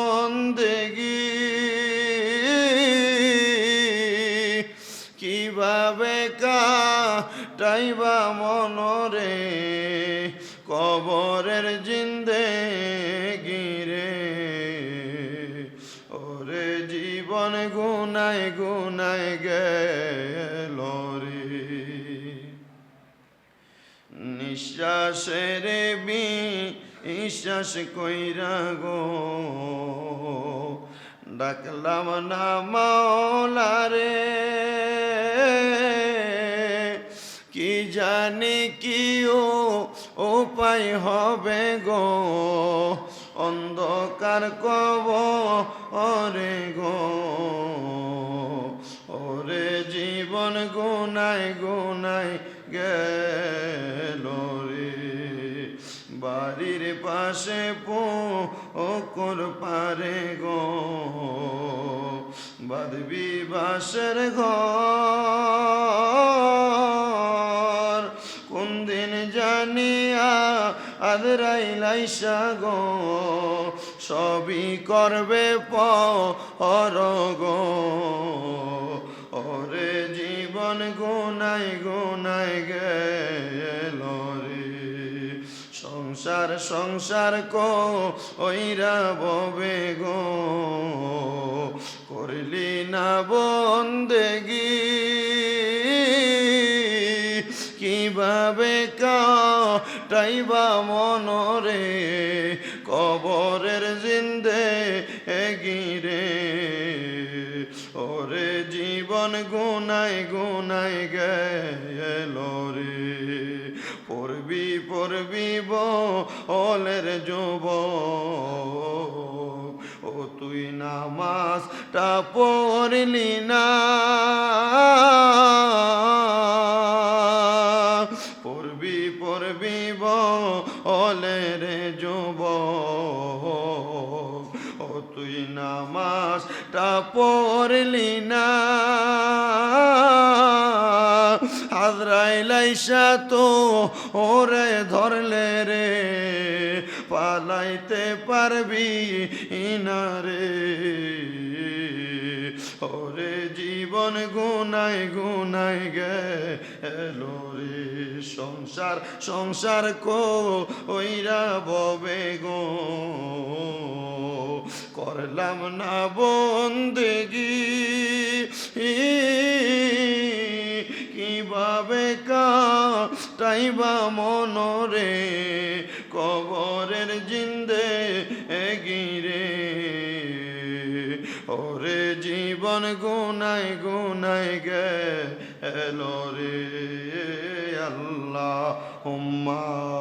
বন্দেগি। কীভাবে কাটাইবা মনরে? কবরের জিন্দে গিরে ওরে জীবন গুনায় গুনায় গেল রে। নিঃশ্বাসের বি নিঃশ্বাস কইরা গো। ডাকলাম না মাওলারে। কি জানি কি ও, উপায় হবে গো। অন্ধকার কব অরে গো। ওরে জীবন গুনায় গুনায় গেল রে। বাড়ির পাশে পো ওকর পারে গো। বাদবি বাসের ঘর, কোন দিন জানিয়া আদরাই লাইসা গো। সবই করবে পর গো। ওরে জীবন গুনাই গুনাই রে সংসার সংসার কো ওইরা ববে গো। করলি না বন্দেগি, কীভাবে কাটাইবা মনরে? কবরের জিন্দে গিরে ওরে জীবন গুনাই গুনাই গেল রে। পড়বি পড়বি বলের যুব ও তুই নামাজটা পড়লি না। পড়বি পড়বি বলের যুব ও তুই নামাজটা পড়লি না। হাজরাই লাইসা তো ওরে ধরলে রে, পালাইতে পারবি না রে। ওরে জীবন গুনাই গুনাই গেল রে, সংসার সংসার কো ওইরা ববে গো। করলাম না বন্দেগি কাটাইবা মনরে কবরের জিন্দে গিরে ওরে জীবন গুনাই গুনাই গে এলো রে আল্লাহ হুম্মা